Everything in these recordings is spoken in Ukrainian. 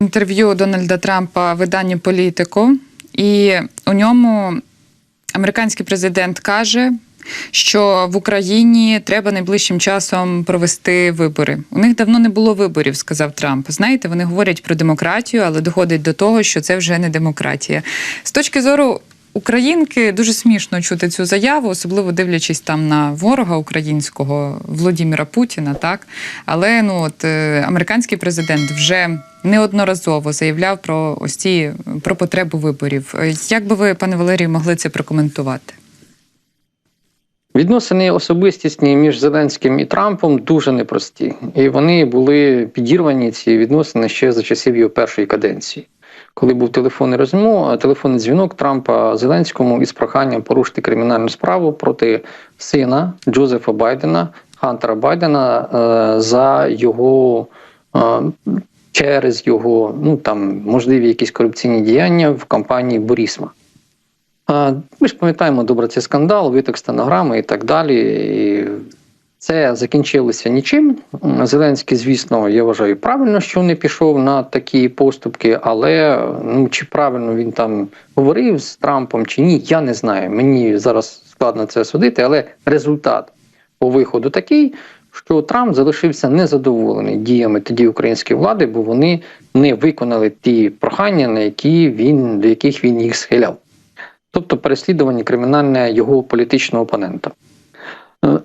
інтерв'ю Дональда Трампа виданню Політику, і у ньому американський президент каже, що в Україні треба найближчим часом провести вибори. У них давно не було виборів, сказав Трамп. Знаєте, вони говорять про демократію, але доходить до того, що це вже не демократія. З точки зору. Українки дуже смішно чути цю заяву, особливо дивлячись там на ворога українського Володимира Путіна, так але ну от е, американський президент вже неодноразово заявляв про ось ці про потребу виборів. Е, Як би ви, пане Валерію, могли це прокоментувати? Відносини особистісні між Зеленським і Трампом дуже непрості, і вони були підірвані ці відносини ще за часів його першої каденції, коли був телефонний розмов, телефонний дзвінок Трампа Зеленському із проханням порушити кримінальну справу проти сина Джозефа Байдена, Хантера Байдена, е, за його е, через його ну там можливі якісь корупційні діяння в кампанії Борісма. Ми ж пам'ятаємо добре цей скандал, виток стенограми і так далі. І це закінчилося нічим. Зеленський, звісно, я вважаю, правильно, що не пішов на такі поступки, але ну чи правильно він там говорив з Трампом чи ні, я не знаю. Мені зараз складно це судити, але результат по виходу такий. Що Трамп залишився незадоволений діями тоді української влади, бо вони не виконали ті прохання, на які він до яких він їх схиляв тобто переслідування кримінальне його політичного опонента. Е,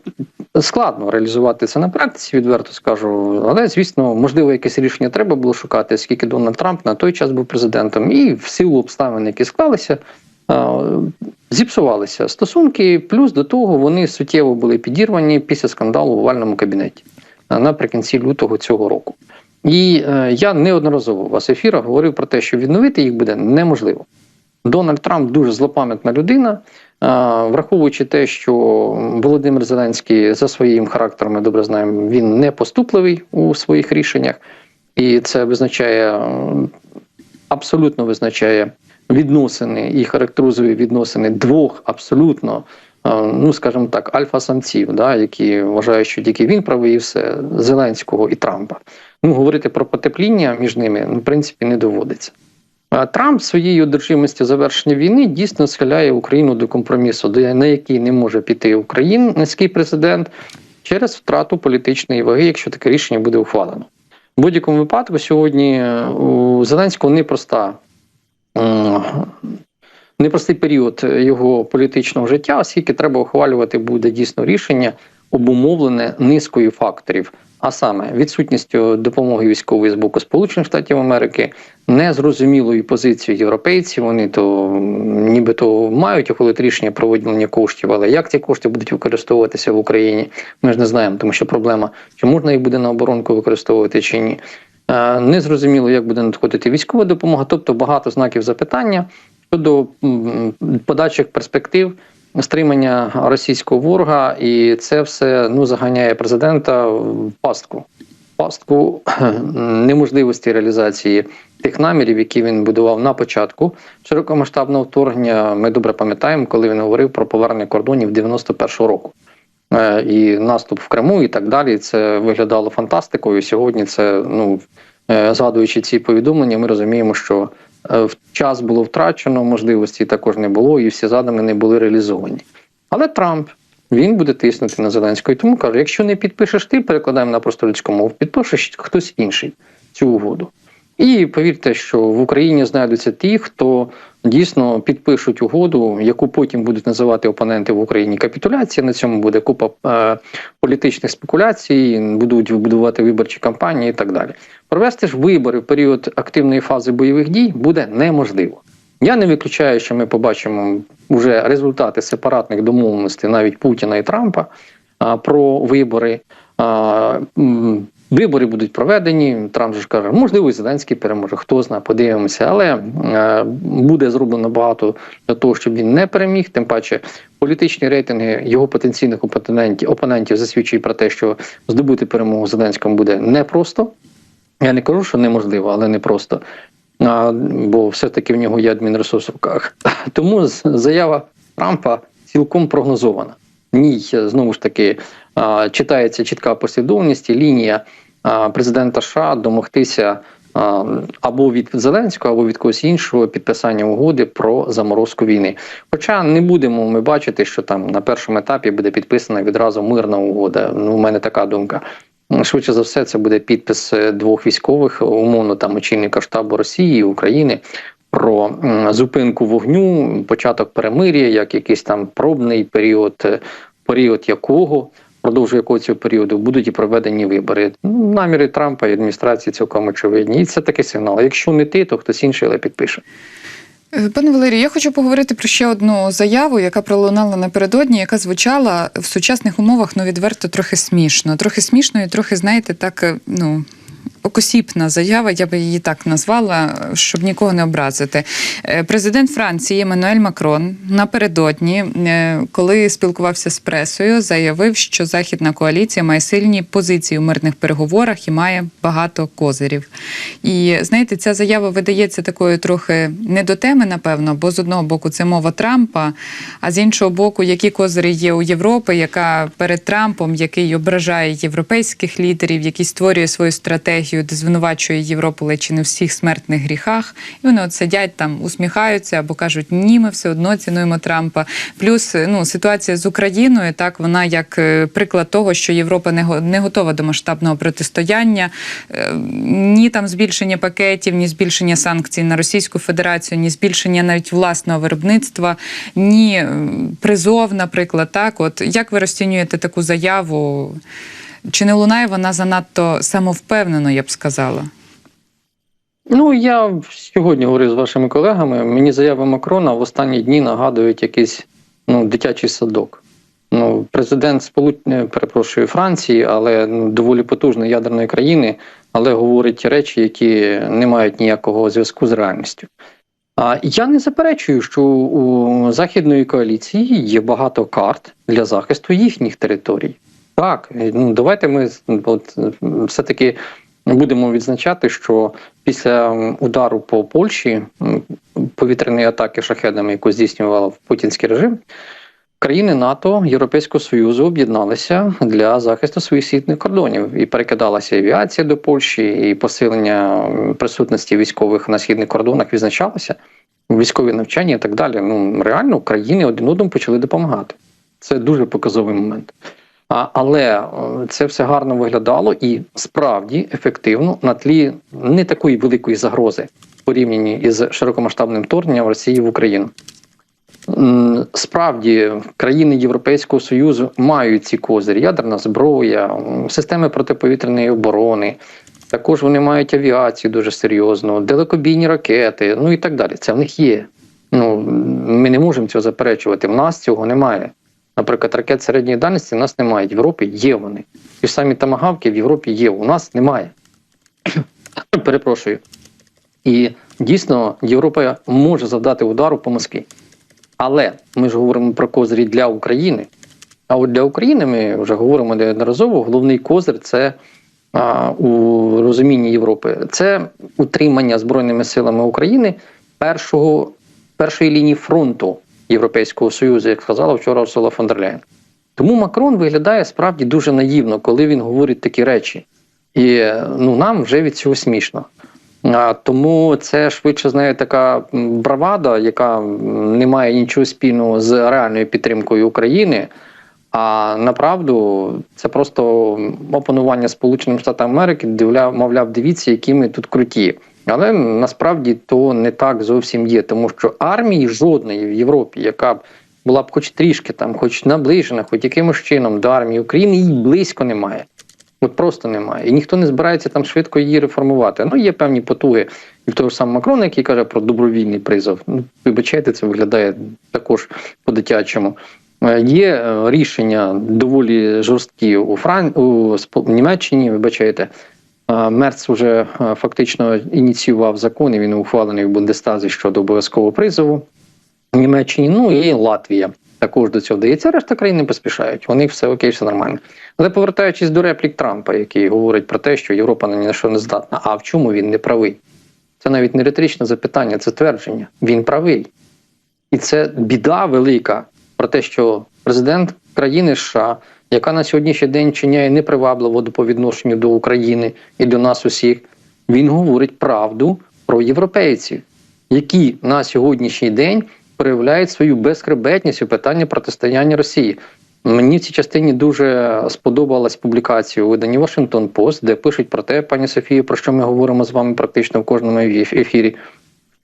Складно реалізувати це на практиці, відверто скажу, але звісно, можливо, якесь рішення треба було шукати, оскільки Дональд Трамп на той час був президентом, і в силу обставин, які склалися, е, зіпсувалися стосунки. Плюс до того вони суттєво були підірвані після скандалу в овальному кабінеті е, наприкінці лютого цього року. І я неодноразово у вас в ефірах говорив про те, що відновити їх буде неможливо. Дональд Трамп дуже злопам'ятна людина, враховуючи те, що Володимир Зеленський за своїм характером, ми добре знаємо, він не поступливий у своїх рішеннях, і це визначає абсолютно визначає відносини і характеризує відносини двох абсолютно. Ну, скажімо так, альфа-самців, да, які вважають, що тільки він правий все Зеленського і Трампа. Ну, говорити про потепління між ними, в принципі, не доводиться. Трамп своєю одержимістю завершення війни дійсно схиляє Україну до компромісу, на який не може піти український президент через втрату політичної ваги, якщо таке рішення буде ухвалено. В будь-якому випадку сьогодні у Зеленського непроста. Непростий період його політичного життя, оскільки треба ухвалювати буде дійсно рішення, обумовлене низкою факторів а саме відсутністю допомоги військової з боку Сполучених Штатів Америки, незрозумілою позицією європейців. Вони то нібито мають ухвалити рішення про виділення коштів, але як ці кошти будуть використовуватися в Україні, ми ж не знаємо, тому що проблема чи можна їх буде на оборонку використовувати чи ні. Незрозуміло, як буде надходити військова допомога, тобто багато знаків запитання щодо подальших перспектив стримання російського ворога, і це все ну заганяє президента в пастку. Пастку неможливості реалізації тих намірів, які він будував на початку широкомасштабного вторгнення. Ми добре пам'ятаємо, коли він говорив про повернення кордонів 91-го року. Е, і наступ в Криму, і так далі. Це виглядало фантастикою. Сьогодні це ну е, згадуючи ці повідомлення, ми розуміємо, що час було втрачено, можливості також не було, і всі задуми не були реалізовані. Але Трамп він буде тиснути на Зеленського. І тому каже: якщо не підпишеш ти, перекладаємо на просто людську мову, підпишеш хтось інший цю угоду. І повірте, що в Україні знайдуться ті, хто дійсно підпишуть угоду, яку потім будуть називати опоненти в Україні капітуляція. На цьому буде купа е, політичних спекуляцій, будуть вибудувати виборчі кампанії і так далі. Провести ж вибори в період активної фази бойових дій буде неможливо. Я не виключаю, що ми побачимо вже результати сепаратних домовленостей навіть Путіна і Трампа про вибори. Вибори будуть проведені. Трамп ж каже, можливо, і Зеленський переможе, хто знає, подивимося, але буде зроблено багато для того, щоб він не переміг. Тим паче політичні рейтинги його потенційних опонентів опонентів засвідчують про те, що здобути перемогу Зеленському буде непросто. Я не кажу, що неможливо, але не просто. А, Бо все-таки в нього є адмінресурс в руках. Тому заява Трампа цілком прогнозована. Ні, знову ж таки читається чітка послідовність і лінія президента США домогтися або від Зеленського, або від когось іншого підписання угоди про заморозку війни. Хоча не будемо ми бачити, що там на першому етапі буде підписана відразу мирна угода. Ну, у мене така думка. Швидше за все, це буде підпис е, двох військових, умовно там очільника штабу Росії і України. Про зупинку вогню, початок перемир'я, як якийсь там пробний період, е, період якого впродовж якого цього періоду будуть і проведені вибори. Ну, наміри Трампа і адміністрації цілком очевидні. І це такий сигнал. Якщо не ти, то хтось інший але підпише. Е, Пане Валерію, я хочу поговорити про ще одну заяву, яка пролунала напередодні, яка звучала в сучасних умовах ну відверто трохи смішно. Трохи смішно і трохи, знаєте, так е, ну. Окосіпна заява, я би її так назвала, щоб нікого не образити. Е, Президент Франції Еммануель Макрон напередодні, е, коли спілкувався з пресою, заявив, що західна коаліція має сильні позиції у мирних переговорах і має багато козирів. І знаєте, ця заява видається такою трохи не до теми, напевно, бо з одного боку це мова Трампа, а з іншого боку, які козирі є у Європи, яка перед Трампом, який ображає європейських лідерів, який створює свою стратегію, де звинувачує Європу ледь чи не всіх смертних гріхах, і вони от сидять там, усміхаються або кажуть, ні, ми все одно цінуємо Трампа. Плюс ну ситуація з Україною, так вона як е, приклад того, що Європа не не готова до масштабного протистояння, Е, ні там збільшення пакетів, ні збільшення санкцій на Російську Федерацію, ні збільшення навіть власного виробництва, ні е, призов, наприклад. Так, от як ви розцінюєте таку заяву? Чи не лунає вона занадто самовпевнено, я б сказала? Ну я сьогодні говорив з вашими колегами. Мені заяви Макрона в останні дні нагадують якийсь ну, дитячий садок. Ну, президент Сполуч... е, перепрошую Франції, але ну, доволі потужної ядерної країни, але говорить речі, які не мають ніякого зв'язку з реальністю. А я не заперечую, що у західної коаліції є багато карт для захисту їхніх територій. Так, е, ну давайте ми все-таки будемо відзначати, що після удару по Польщі повітряної атаки шахедами, яку здійснював путінський режим, країни НАТО Європейського Союзу об'єдналися для захисту своїх східних кордонів і перекидалася авіація до Польщі, і посилення присутності військових на східних кордонах відзначалося. Військові навчання і так далі. Ну реально країни один одному почали допомагати. Це дуже показовий момент. Але е, це все гарно виглядало і справді ефективно на тлі не такої великої загрози порівнянні із широкомасштабним вторгненням Росії в Україну. Справді, країни Європейського Союзу мають ці козирі: ядерна зброя, системи протиповітряної оборони. Також вони мають авіацію дуже серйозну, далекобійні ракети, ну і так далі. Це в них є. Ну, ми не можемо цього заперечувати. В нас цього немає. Наприклад, ракет середньої дальності в нас немає. В Європі є вони. Ж самі тамагавки в Європі є. У нас немає. Перепрошую. І дійсно Європа може завдати удару по Москві. Але ми ж говоримо про козирі для України. А от для України ми вже говоримо неодноразово. Головний козир це а, у розумінні Європи. Це утримання Збройними силами України першого, першої лінії фронту Європейського Союзу, як сказала вчора Урсула фон дер Ляєн. Тому Макрон виглядає справді дуже наївно, коли він говорить такі речі. І ну, нам вже від цього смішно. А, тому це швидше знає така бравада, яка не має нічого спільного з реальною підтримкою України. А направду це просто опанування Сполученим Штатам Америки, мовляв, дивіться, які ми тут круті. Але насправді то не так зовсім є, тому що армії жодної в Європі, яка б була б хоч трішки там, хоч наближена, хоч якимось чином до армії України, її близько немає. От просто немає. І ніхто не збирається там швидко її реформувати. Ну, є певні потуги і в того ж самого Макрона, який каже про добровільний призов. Ну, вибачайте, це виглядає також по-дитячому. Е, Є е, рішення доволі жорсткі у Фран... у Німеччині, вибачайте. Мерц вже е, фактично ініціював закон, і він ухвалений в Бундестазі щодо обов'язкового призову в Німеччині. Ну і Латвія також до цього вдається. Решта країн не поспішають. Них все окей, все нормально. Але повертаючись до реплік Трампа, який говорить про те, що Європа ні на що не здатна. А в чому він не правий? Це навіть не риторичне запитання, це твердження. Він правий. І це біда велика про те, що президент країни США, яка на сьогоднішній день чиняє непривабливо по відношенню до України і до нас усіх, він говорить правду про європейців, які на сьогоднішній день проявляють свою безхребетність у питанні протистояння Росії. Мені в цій частині дуже сподобалась публікація у виданні Washington Post, де пишуть про те, пані Софію, про що ми говоримо з вами практично в кожному ефірі.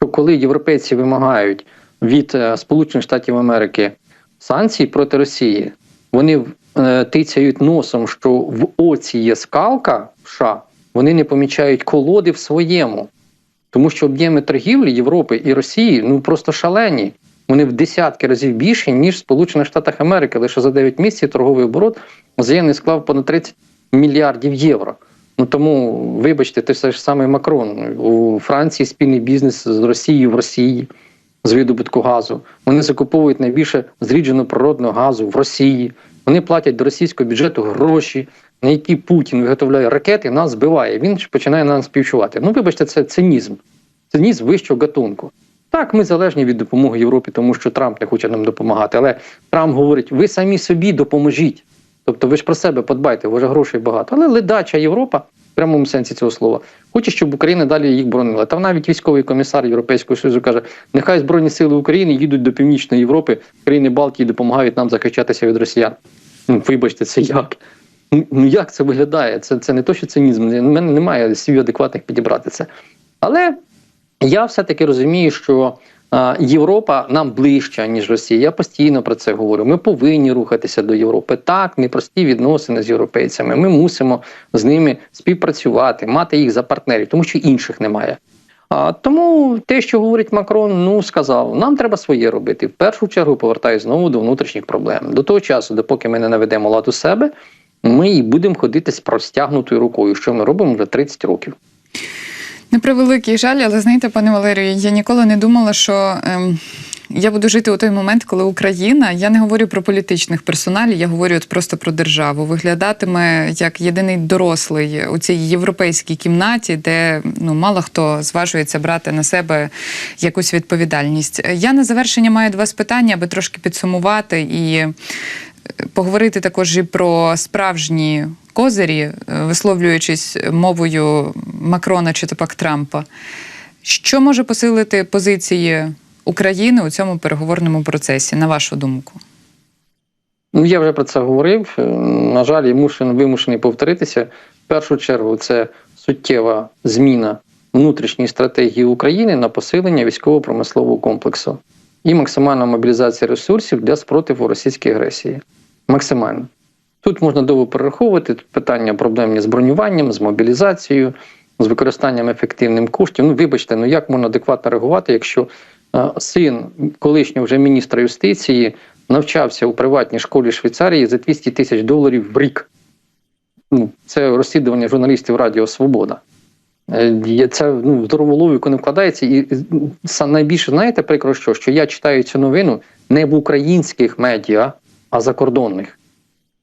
Що коли європейці вимагають від е, Сполучених Штатів Америки санкцій проти Росії, вони тицяють носом, що в оці є скалка США, вони не помічають колоди в своєму. Тому що об'єми торгівлі Європи і Росії ну просто шалені. Вони в десятки разів більші, ніж Сполучених Штатах Америки. Лише за 9 місяців торговий оборот взаємний склав понад 30 мільярдів євро. Ну тому, вибачте, те все ж саме Макрон. У Франції спільний бізнес з Росією в Росії з видобутку газу. Вони закуповують найбільше зрідженого природного газу в Росії. Вони платять до російського бюджету гроші, на які Путін виготовляє ракети, нас збиває. Він починає нам співчувати. Ну, вибачте, це цинізм. Цинізм вищого гатунку. Так, ми залежні від допомоги Європі, тому що Трамп не хоче нам допомагати. Але Трамп говорить: ви самі собі допоможіть. Тобто ви ж про себе подбайте, у вас грошей багато. Але ледача Європа, в прямому сенсі цього слова, хоче, щоб Україна далі їх боронила. Та навіть військовий комісар Європейського Союзу каже: нехай Збройні сили України їдуть до Північної Європи, країни Балтії допомагають нам захищатися від росіян. Ну, вибачте, це як? Ну ну, як це виглядає? Це, це не то, що цинізм. У мене немає слів адекватних підібрати це. Але я все-таки розумію, що Європа нам ближча, ніж Росія. Я постійно про це говорю. Ми повинні рухатися до Європи. Так, непрості відносини з європейцями. Ми мусимо з ними співпрацювати, мати їх за партнерів, тому що інших немає. А тому те, що говорить Макрон, ну сказав, нам треба своє робити. В першу чергу повертаю знову до внутрішніх проблем. До того часу, допоки ми не наведемо лад у себе, ми і будемо ходити з простягнутою рукою, що ми робимо вже 30 років. На превеликий жаль, але знаєте, пане Валерію, я ніколи не думала, що ем, я буду жити у той момент, коли Україна, я не говорю про політичних персоналів, я говорю от просто про державу. Виглядатиме як єдиний дорослий у цій європейській кімнаті, де ну мало хто зважується брати на себе якусь відповідальність. Я на завершення маю два питання, аби трошки підсумувати і поговорити також і про справжні козирі, е, висловлюючись мовою Макрона чи то пак Трампа. Що може посилити позиції України у цьому переговорному процесі, на вашу думку? Ну, я вже про це говорив. Е, На жаль, я мушен, вимушений повторитися. В першу чергу, це суттєва зміна внутрішньої стратегії України на посилення військово-промислового комплексу і максимальна мобілізація ресурсів для спротиву російській агресії. Максимально. Тут можна довго перераховувати тут питання проблемні з бронюванням, з мобілізацією, з використанням ефективним коштів. Ну, вибачте, ну як можна адекватно реагувати, якщо е, син колишнього вже міністра юстиції навчався у приватній школі Швейцарії за 200 тисяч доларів в рік. Ну, це розслідування журналістів Радіо Свобода. Е, Це ну, в здорову логіку не вкладається. І найбільше знаєте прикро, що, що я читаю цю новину не в українських медіа, а закордонних.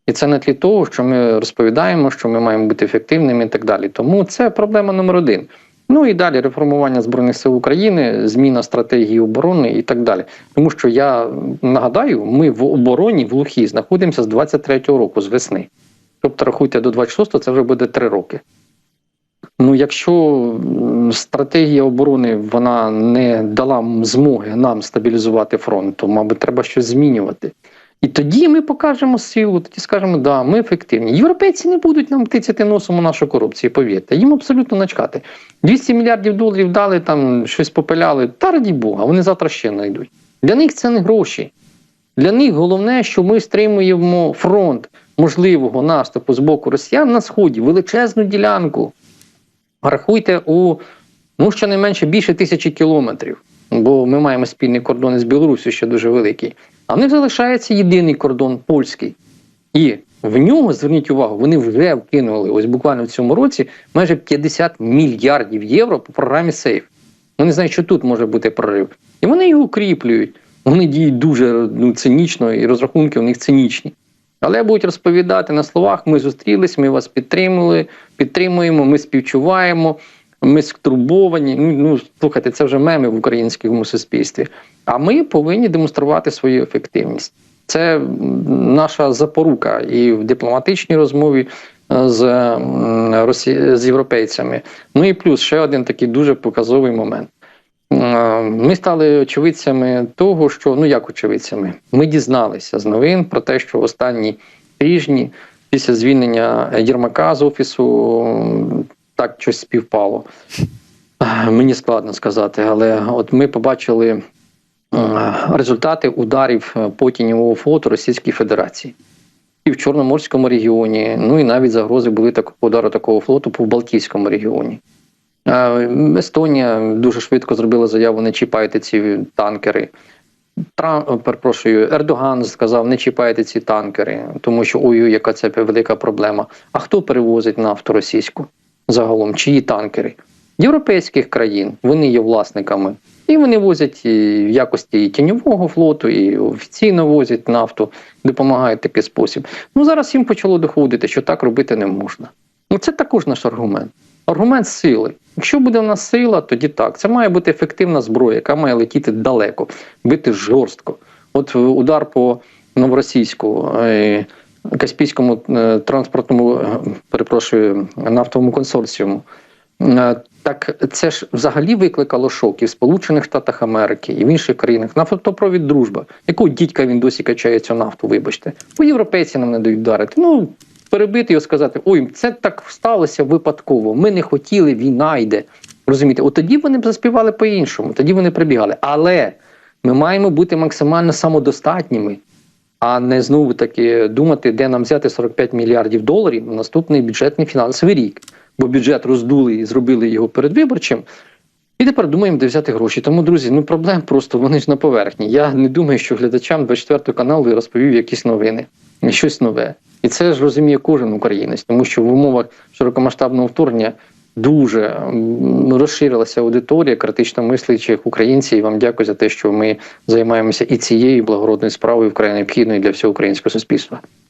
І це не тлі того, що ми розповідаємо, що ми маємо бути ефективними і так далі. Тому це проблема номер один. Ну і далі реформування Збройних сил України, зміна стратегії оборони і так далі. Тому що я нагадаю, ми в обороні в глухій знаходимося з 23-го року, з весни. Тобто, рахуйте до 26-го, це вже буде 3 роки. Ну, якщо стратегія оборони вона не дала змоги нам стабілізувати фронт, то, мабуть, треба щось змінювати. І тоді ми покажемо силу, тоді скажемо, да, ми ефективні. Європейці не будуть нам тицяти носом у нашу корупцію, повірте. Їм абсолютно начкати. 200 мільярдів доларів дали, там щось попиляли, та раді Бога, вони завтра ще знайдуть. Для них це не гроші. Для них головне, що ми стримуємо фронт можливого наступу з боку росіян на сході, величезну ділянку. Рахуйте у ну, щонайменше більше тисячі кілометрів, бо ми маємо спільний кордон із Білорусі, ще дуже великий. А в них залишається єдиний кордон польський. І в нього, зверніть увагу, вони вже вкинули ось буквально в цьому році майже 50 мільярдів євро по програмі Сейф. Вони знають, що тут може бути прорив. І вони його укріплюють. Вони діють дуже ну, цинічно, і розрахунки у них цинічні. Але будуть розповідати на словах: ми зустрілись, ми вас підтримали, підтримуємо, ми співчуваємо, ми стурбовані. Ну, ну слухайте, це вже меми в українському суспільстві. А ми повинні демонструвати свою ефективність. Це наша запорука і в дипломатичній розмові е, з, з європейцями. Ну і плюс ще один такий дуже показовий момент. Ми стали очевидцями того, що ну як очевидцями, ми дізналися з новин про те, що в останні тижні після звільнення Єрмака з офісу так щось співпало. Мені складно сказати, але от ми побачили результати ударів е, по тіньового флоту Російської Федерації. І в Чорноморському регіоні, ну і навіть загрози були так, удару такого флоту по Балтійському регіоні. Е, Естонія дуже швидко зробила заяву: не чіпайте ці танкери. Трам, перепрошую, Ердоган сказав, не чіпайте ці танкери, тому що ой, яка це велика проблема. А хто перевозить нафту російську загалом? Чиї танкери? Європейських країн вони є власниками. І вони возять і в якості і тіньового флоту, і офіційно возять нафту, допомагають такий спосіб. Ну зараз їм почало доходити, що так робити не можна. Ну це також наш аргумент. Аргумент сили. Якщо буде в нас сила, тоді так. Це має бути ефективна зброя, яка має летіти далеко, бити жорстко. От е, удар по новоросійську. е, Каспійському е, транспортному, перепрошую, нафтовому консорціуму. Так це ж взагалі викликало шок і в Сполучених Штатах Америки, і в інших країнах. Нафтопровід дружба. Якого дідька він досі качає цю нафту, вибачте. Бо європейці нам не дають вдарити. Ну, перебити його сказати: ой, це так сталося випадково. Ми не хотіли, війна йде. Розумієте, от тоді вони б заспівали по-іншому, тоді вони прибігали. Але ми маємо бути максимально самодостатніми, а не знову таки думати, де нам взяти 45 мільярдів доларів на наступний бюджетний фінансовий рік. Бо бюджет роздули і зробили його передвиборчим. І тепер думаємо, де взяти гроші. Тому, друзі, ну проблем просто вони ж на поверхні. Я не думаю, що глядачам 24 каналу розповів якісь новини, щось нове. І це ж розуміє кожен українець, тому що в умовах широкомасштабного вторгнення дуже розширилася аудиторія критично мислячих українців. І вам дякую за те, що ми займаємося і цією благородною справою вкрай необхідною для всього українського суспільства.